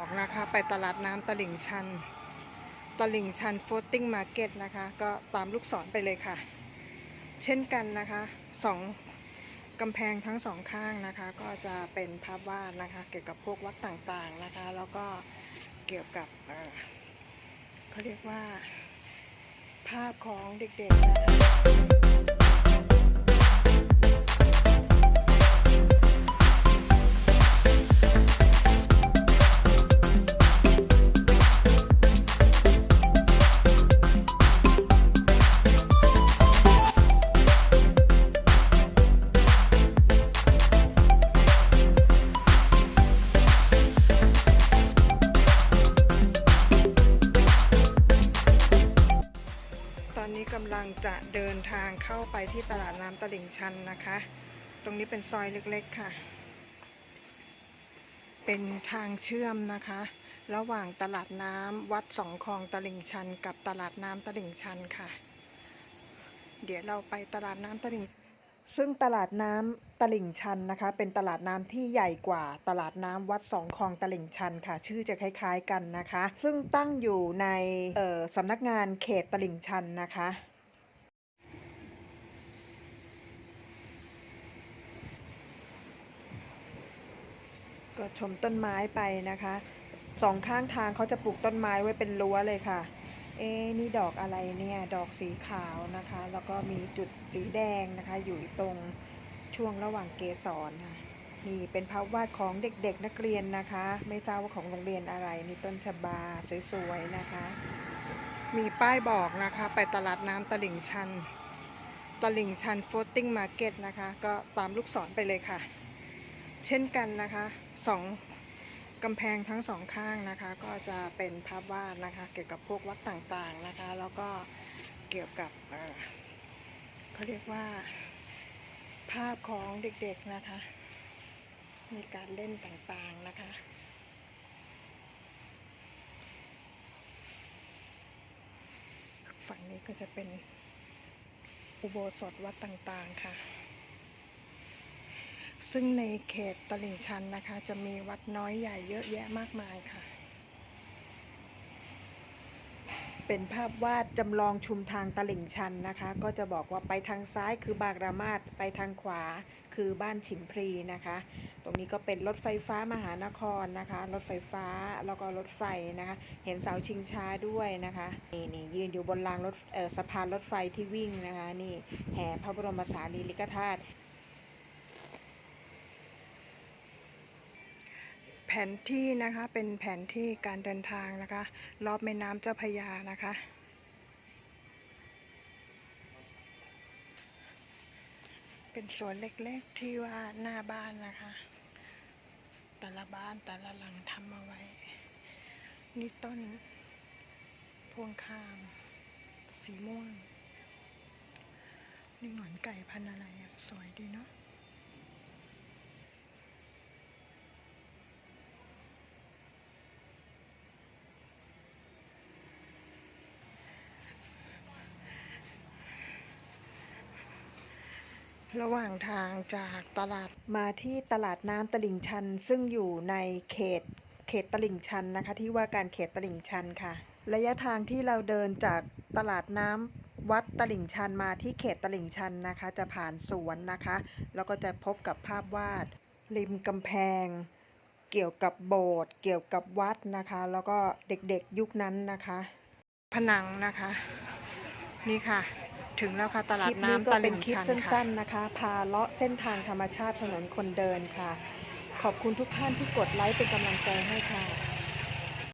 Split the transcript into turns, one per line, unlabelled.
ออกนะคะไปตลาดน้ำตลิ่งชัน ตลิ่งชันโฟตติ้งมาร์เก็ตนะคะ ก็ตามลูกศรไปเลยค่ะ เช่นกันนะคะสองกำแพงทั้งสองข้างนะคะ ก็จะเป็นภาพวาดนะคะ เกี่ยวกับพวกวัดต่างๆนะคะ แล้วก็เกี่ยวกับเเขาเรียกว่า ภาพของเด็กๆนะคะ ลังจะเดินทางเข้าไปที่ตลาดน้ำตลิ่งชันนะคะ ตรงนี้เป็นซอยเล็กๆค่ะ เป็นทางเชื่อมนะคะ ระหว่างตลาดน้ำวัดสองคลองตลิ่งชัน กับตลาดน้ำตลิ่งชันค่ะ เดี๋ยวเราไปตลาดน้ำตลิ่งซึ่งตลาดน้ำตลิ่งชันนะคะ เป็นตลาดน้ำที่ใหญ่กว่าตลาดน้ำวัดสองคลองตลิ่งชันค่ะ ชื่อจะคล้าย ๆกันนะคะ ซึ่งตั้งอยู่ในสำนักงานเขตตลิ่งชันนะคะ ก็ชมต้นไม้ไปนะคะสองข้างทางเขาจะปลูกต้นไม้ไว้เป็นรั้วเลยค่ะ เอ๊นี่ดอกอะไรเนี่ย ดอกสีขาวนะคะ แล้วก็มีจุดสีแดงนะคะ อยู่ตรงช่วงระหว่างเกสรค่ะ นี่เป็นภาพวาดของเด็กๆนักเรียนนะคะ ไม่ทราบว่าของโรงเรียนอะไรนี่ต้นชบาสวยๆนะคะ มีป้ายบอกนะคะ ไปตลาดน้ำตลิ่งชัน ตลิ่งชันโฟตติ้งมาร์เก็ตนะคะ ก็ตามลูกศรไปเลยค่ะ เช่นกันนะคะสองกำแพงทั้งสองข้างนะคะ ก็จะเป็นภาพวาดนะคะ เกี่ยวกับพวกวัดต่างๆนะคะ แล้วก็เกี่ยวกับเเขาเรียกว่า ภาพของเด็กๆนะคะ มีการเล่นต่างๆนะคะฝั่งนี้ก็จะเป็นอุโบสถวัดต่างๆค่ะ ซึ่งในเขตตลิ่งชันนะคะ จะมีวัดน้อยใหญ่เยอะแยะมากมายค่ะ เป็นภาพวาดจำลองชุมทางตลิ่งชันนะคะ ก็จะบอกว่าไปทางซ้ายคือบางระมาดไปทางขวาคือบ้านฉิมพรีนะคะ ตรงนี้ก็เป็นรถไฟฟ้ามหานครนะคะ รถไฟฟ้าแล้วก็รถไฟนะคะ เห็นเสาชิงช้าด้วยนะคะ นี่นี่ยืนอยู่บนรางรถสะพานรถไฟที่วิ่งนะคะ นี่แห่พระบรมสารีริกธาตุ แผ นที่นะคะ เป็นแผนที่การเดินทางนะคะ รอบแม่น้ำเจ้าพยานะคะ เป็นสวนเล็กๆที่ว่าหน้าบ้านนะคะ แต่ละบ้านแต่ละหลังทำเอาไว้ นี่ต้นพวงคาม สีม่วง นี่หงอนไก่พันอะไรอะสวยดีเนาะ ระหว่างทางจากตลาดมาที่ตลาดน้ำตลิ่งชัน ซึ่งอยู่ในเขตเขตตลิ่งชันนะคะ ที่ว่าการเขตตลิ่งชันค่ะ ระยะทางที่เราเดินจากตลาดน้ำวัดตลิ่งชันมาที่เขตตลิ่งชันนะคะ จะผ่านสวนนะคะ แล้วก็จะพบกับภาพวาด ริมกำแพง เกี่ยวกับโบสถ์เกี่ยวกับวัดนะคะ แล้วก็เด็กๆยุคนั้นนะคะ ผนังนะคะ นี่ค่ะ ถึงแล้วค่ะตลาดน้ำตลิ่งชันค่ะสั้นๆนะคะ พาเลาะเส้นทางธรรมชาติถนนคนเดินค่ะ ขอบคุณทุกท่านที่กดไลค์เป็นกำลังใจให้ค่ะ